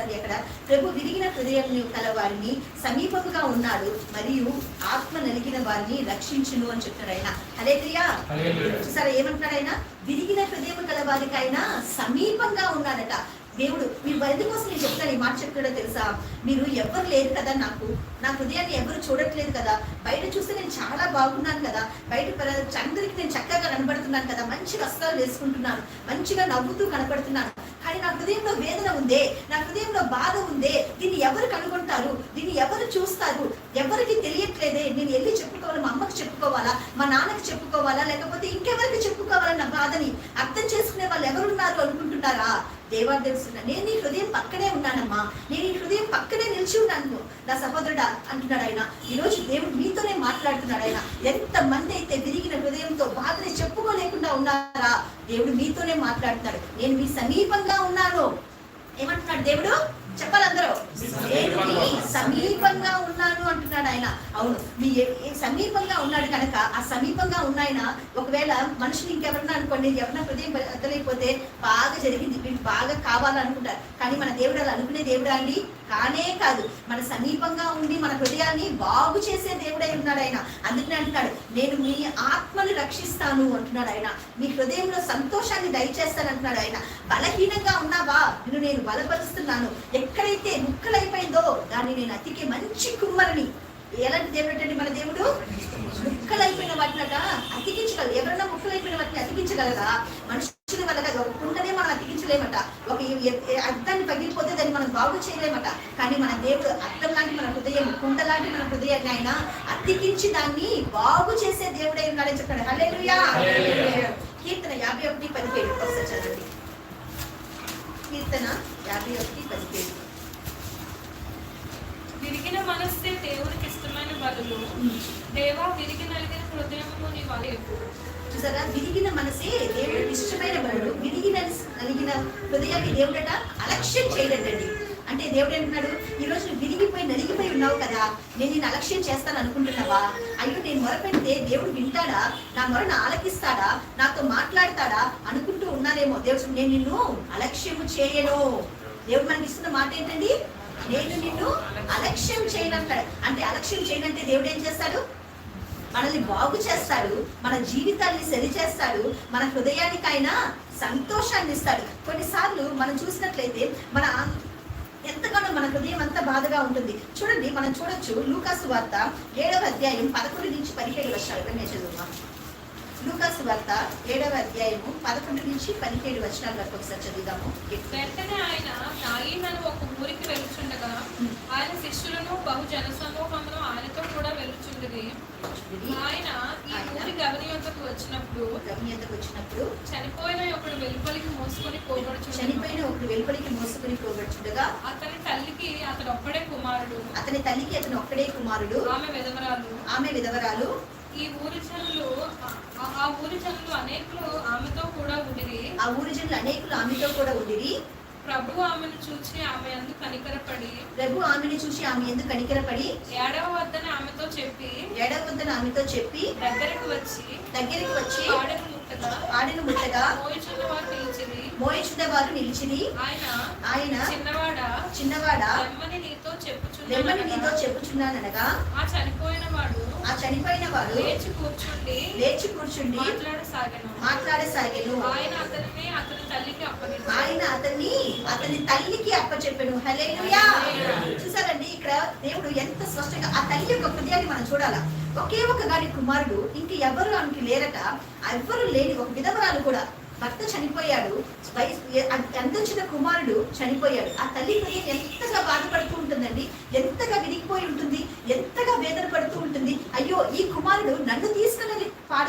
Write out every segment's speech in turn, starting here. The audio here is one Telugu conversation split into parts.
చూడండి అక్కడ ప్రభు విరిగిన హృదయం కల వారిని సమీపముగా ఉన్నాడు మరియు ఆత్మ నలిగిన వారిని రక్షించును అని చెప్తున్నాడు ఆయన. అదే ప్రియా చూసారా ఏమంటున్నాడు ఆయన? విరిగిన హృదయం కల వారికి ఆయన సమీపంగా ఉన్నాడట. దేవుడు మీ ఎందుకోసం నేను చెప్తాను ఈ మాట చెప్తాడో తెలుసా? మీరు ఎవరు లేరు కదా నాకు. నా హృదయాన్ని ఎవరు చూడట్లేదు కదా. బయట చూస్తే నేను చాలా బాగున్నాను కదా. బయట అందరికి నేను చక్కగా కనబడుతున్నాను కదా. మంచి వస్త్రాలు వేసుకుంటున్నాను. మంచిగా నవ్వుతూ కనబడుతున్నాను కానీ నా హృదయంలో వేదన ఉందే నా హృదయంలో బాధ ఉందే దీన్ని ఎవరు కనుగొంటారు దీన్ని ఎవరు చూస్తారు ఎవరికి తెలియట్లేదే నేను వెళ్ళి చెప్పుకోవాలి మా అమ్మకి చెప్పుకోవాలా మా నాన్నకి చెప్పుకోవాలా లేకపోతే ఇంకెవరికి చెప్పుకోవాలా నా బాధని అర్థం చేసుకునే వాళ్ళు ఎవరున్నారు అనుకుంటున్నారా? దేవాడు తెలుస్తున్నా నేను నీ హృదయం పక్కనే ఉన్నానమ్మా నేను ఈ హృదయం పక్కనే నిలిచి ఉన్నాను నా సహోదరుడు అంటున్నాడు ఆయన. ఈ రోజు దేవుడు మీతోనే మాట్లాడుతున్నాడు ఆయన. ఎంతమంది అయితే విరిగిన చెప్పుకోలేకుండా ఉన్నారా? దేవుడు మీతోనే మాట్లాడుతున్నాడు నేను మీ సమీపంగా ఉన్నాను. ఏమంటున్నాడు దేవుడు? చెప్పాలందరూ. నేను మీ సమీపంగా ఉన్నాను ఉన్నాడు ఆయన అవును. మీ సమీపంగా ఉన్నాడు కనుక ఆ సమీపంగా ఉన్నాయన ఒకవేళ మనుషులు ఇంకెవరన్నా అనుకోండి ఎవరన్నా హృదయం బద్దలైపోతే బాగా జరిగింది. వీళ్ళు బాగా కావాలనుకుంటారు. కానీ మన దేవుడు అలా అనుకునే దేవుడా అండి? కానే కాదు. మన సమీపంగా ఉండి మన హృదయాన్ని బాగు చేసే దేవుడై ఉన్నాడు ఆయన. అందుకనే అంటున్నాడు నేను మీ ఆత్మను రక్షిస్తాను అంటున్నాడు ఆయన. మీ హృదయంలో సంతోషాన్ని దయచేస్తాను అంటున్నాడు ఆయన. బలహీనంగా ఉన్నావా? నిన్ను నేను బలపరుస్తున్నాను. ఎక్కడైతే ముక్కలైపోయిందో దాన్ని నేను అతికే మంచి కుమ్మరిని ఎలాంటి దేవుడు అంటే మన దేవుడు? ముక్కలైపోయిన వాటినట అతికించగలరు ఎవరన్నా ముక్కలైపోయిన వాటిని అతికించగలరా? మనుషుల వల్ల. ఒక కుండనే మనం అతికించలేమట. ఒక అద్దాన్ని పగిలిపోతే దాన్ని మనం బాగు చేయలేమట. కానీ మన దేవుడు అద్దం లాంటి మన హృదయం కుండ లాంటి మన హృదయాన్ని ఆయన అతికించి దాన్ని బాగు చేసే దేవుడై ఉన్నాడని చెప్పాడు. హల్లెలూయా. కీర్తన యాభై ఒకటి పదిహేడు. ఒకసారి చదవండి. కీర్తన యాభై ఒకటి పదిహేడు విరిగిన మనస్సే దేవునికి ఇష్టమైన దేవా విరిగి నలిగిన హృదయము నీ వలయకు చూసారా? విరిగిన మనసే దేవుడికి ఇష్టమైన బరుడు. విరిగిన నలిగిన హృదయాన్ని దేవుడట అలక్ష్యం చేయలేదండి. అంటే దేవుడు అంటున్నాడు ఈ రోజు విరిగిపోయి నలిగిపోయి ఉన్నావు కదా. నేను నేను అలక్ష్యం చేస్తాను అనుకుంటున్నావా? అయ్యో నేను మొరపెడితే దేవుడు వింటాడా? నా మొరను ఆలకిస్తాడా? నాతో మాట్లాడతాడా? అనుకుంటూ ఉన్నారేమో దేవుడు నేను నిన్ను అలక్ష్యము చేయను. దేవుడు మనకి ఇస్తున్న మాట ఏంటండి? నేను నిన్ను అలక్ష్యం చేయనంటాడు. అంటే అలక్ష్యం చేయనంటే దేవుడు ఏం చేస్తాడు? మనల్ని బాగు చేస్తాడు మన జీవితాన్ని సరి చేస్తాడు మన హృదయానికైనా సంతోషాన్ని ఇస్తాడు. కొన్నిసార్లు మనం చూసినట్లయితే మన ఎంతగానో మన హృదయం అంతా బాధగా ఉంటుంది. చూడండి మనం చూడొచ్చు లూకాసు వార్త ఏడవ అధ్యాయం పదకొండు నుంచి పదిహేడు వర్షాలు. నేను చదువుతాం లూకాసు వార్త ఏడవ అధ్యాయము పదకొండు నుంచి పదిహేడు వచనాల వరకు ఒకసారి చదువుదాము. వెంటనే ఆయన నాయిన్ అని ఒక ఊరికి వెలుచుండగా ఆయన శిష్యులను బహు జనసమూహమును ఆయనతో కూడా వెలుచుండగా ఆయన ఈ ఊరి గవని యొద్దకు వచ్చినప్పుడు గమ్యంతకు వచ్చినప్పుడు చనిపోయిన ఒకడు వెలుపలికి మోసుకొని పోగొడుచుండగా చనిపోయిన ఒకడు వెలుపలికి మోసుకుని పోగొచ్చుండగా అతని తల్లికి అతడు ఒక్కడే కుమారుడు. అతని తల్లికి అతను ఒక్కడే కుమారుడు. ఆమె విధవరాలు. ఆమె విధవరాలు. ఈ ఊరి జనులు ఆ- ఊరి జనులు అనేకులు ఆమెతో కూడా ఉండిరి. ఆ ఊరి జనులు అనేకులు ఆమెతో కూడా ఉండిరి. ప్రభు ఆమెను చూచి ఆమె అందు కనికరపడి ప్రభు ఆమెను చూసి ఆమె ఎందుకు కనికరపడి ఏడవ వద్దని ఆమెతో చెప్పి ఏడవద్దని ఆమెతో చెప్పి దగ్గరకు వచ్చి దగ్గరికి వచ్చి పాడను ముట్టగా ఆడిన ముట్టగా మోయిచున్న వారు నిలిచిరి. మోయచున్న వారు నిలిచిరి. ఆయన ఆయన చిన్నవాడా చిన్నవాడా? నీతో లెమ్మని నీతో చెప్పుచున్నాను చెప్పుచున్నాననగా ఆ చనిపోయిన వాడు ఆ చనిపోయిన వాడు లేచి కూర్చుండి లేచి కూర్చుండి మాట్లాడసాగను. మాట్లాడసాగాను. ఆయన అతనిని అతని తల్లికి అప్పగించాడు ఆయన అతన్ని అతని తల్లికి అప్పచెప్పెను. హల్లెలూయా! చూసారండి ఇక్కడ దేవుడు ఎంత స్పష్టంగా ఆ తల్లి యొక్క హృదయాన్ని మనం చూడాలా? ఒకే ఒక గాడి కుమారుడు ఇంక ఎవరు ఆమెకి లేరట. ఎవ్వరు లేని ఒక విధవరాలు కూడా. భర్త చనిపోయాడు అందించిన కుమారుడు చనిపోయాడు. ఆ తల్లి హృదయం ఎంతగా బాధపడుతూ ఉంటుందండి? ఎంతగా విరిగిపోయి ఉంటుంది? ఎంతగా వేదన పడుతూ ఉంటుంది? అయ్యో ఈ కుమారుడు నన్ను తీసుకుని పాడ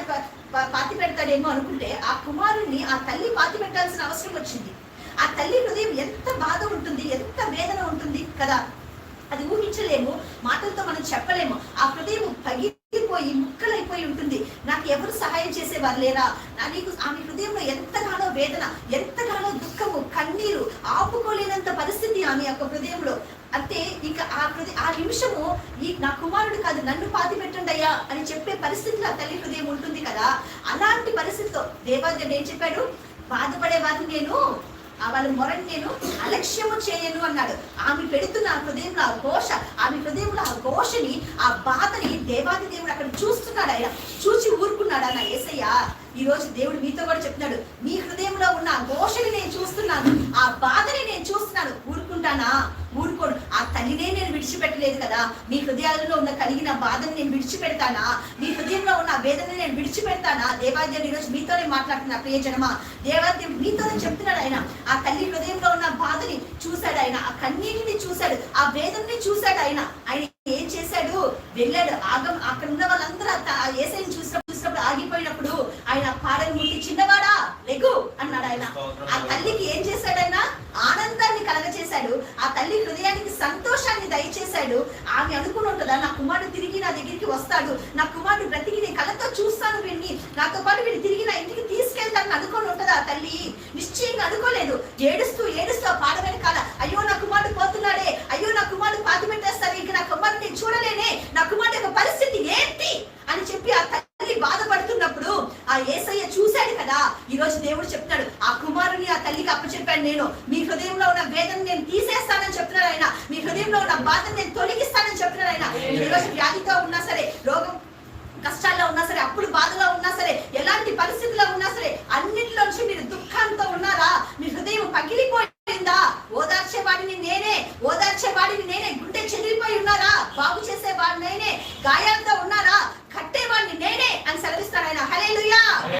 పా- పాతి పెడతాడేమో అనుకుంటే ఆ కుమారుడిని ఆ తల్లి పాతి పెట్టాల్సిన అవసరం వచ్చింది. ఆ తల్లి హృదయం ఎంత బాధ ఉంటుంది ఎంత వేదన ఉంటుంది కదా? అది ఊహించలేము మాటలతో మనం చెప్పలేము. ఆ హృదయం పగిలిపోయి ముక్కలైపోయి ఉంటుంది. నాకు ఎవరు సహాయం చేసేవారు లేరా? నా నీకు ఆమె వేదన ఎంతగానో దుఃఖము కన్నీరు ఆపుకోలేనంత పరిస్థితి ఆమె యొక్క హృదయంలో. అంటే ఇంకా ఆ హృదయ ఆ నిమిషము ఈ నా కుమారుడు కాదు నన్ను పాతి పెట్టండి అయ్యా అని చెప్పే పరిస్థితిలో ఆ తల్లి హృదయం ఉంటుంది కదా. అలాంటి పరిస్థితితో దేవాదేవుడు ఏం చెప్పాడు? బాధపడే వారిని నేను ఆ వాళ్ళ మొరని నేను అలక్ష్యము చేయను అన్నాడు. ఆమె పెడుతున్న ఆ హృదయంలో ఆ ఘోష ఆమె హృదయంలో ఆ ఘోషని ఆ బాధని దేవాది దేవుడు అక్కడ చూస్తున్నాడు ఆయన. చూసి ఊరుకున్నాడు అన్న ఏసయ్య. ఈ రోజు దేవుడు మీతో కూడా చెప్తున్నాడు మీ హృదయంలో ఉన్న ఆ ఘోషని నేను చూస్తున్నాను ఆ బాధని నేను చూస్తున్నాను. ఊరుకుంటానా? ఊరుకోను. ఆ తల్లినే నేను విడిచిపెట్టలేదు కదా. మీ హృదయాలలో ఉన్న కలిగిన బాధని నేను విడిచిపెడతానా? మీ హృదయంలో ఉన్న వేదనని నేను విడిచిపెడతానా? దేవాదేవుడు ఈరోజు మీతోనే మాట్లాడుతున్నా ప్రియజనమా. దేవాదేవుడు మీతోనే చెప్తున్నాడు ఆయన. ఆ తల్లి హృదయంలో ఉన్న బాధని చూశాడు ఆయన. ఆ కన్నీటిని చూశాడు. ఆ వేదనని చూశాడు ఆయన. ఆయన ఏం చేశాడు? వెళ్ళాడు. ఆగం అక్కడ ఉన్న వాళ్ళందరూ ఆ ఏసైని చూసిన చూసినప్పుడు ఆగిపోయినప్పుడు ఆయన పాడని ముట్టి చిన్నవాడా లెగు అన్నాడు ఆయన ఆ తల్లికి ఏం చేశాడు ఆయన ఆనందాన్ని కలగచేశాడు ఆ తల్లి హృదయానికి సంతోషాన్ని దయచేశాడు ఆమె అనుకుని ఉంటుందా నా కుమారుడు తిరిగి నా దగ్గరికి వస్తాడు. నా కుమారుడు బ్రతికి నేను కళ్ళతో చూస్తాను వీడిని నాతో పాటు వీడిని తిరిగి నా ఇంటికి తీసుకెళ్తాను అనుకోని ఉంటుందా తల్లి? నిశ్చయంగా అనుకోలేదు. ఏడుస్తూ ఏడుస్తూ పాడమైన కాల అయ్యో నా కుమారుడు పోతున్నాడే. అయ్యో నా కుమారుడు పాతి పెట్టేస్తారు ఇంక నా కుమారుడు నేను చూడలేనే. నా కుమారుడు యొక్క పరిస్థితి ఏంటి? అని చెప్పి ఆ తల్లి బాధపడుతున్నప్పుడు ఆ ఏసయ్య చూశాడు కదా. ఈ రోజు దేవుడు చెప్తున్నాడు ఆ కుమారుని ఆ తల్లికి అప్పచెప్పాను నేను. మీ హృదయంలో ఉన్న వేదన నేను తీసేస్తానని చెప్తున్నాడు ఆయన. మీ హృదయంలో ఉన్న బాధను నేను నక్షత్రాలైనా ఈరోజు వ్యాధితో ఉన్నా సరే రోగం కష్టాల్లో ఉన్నా సరే అప్పులు బాధలో ఉన్నా సరే ఎలాంటి పరిస్థితిలో ఉన్నా సరే అన్నింటిలో నుంచి మీరు దుఃఖంతో ఉన్నారా?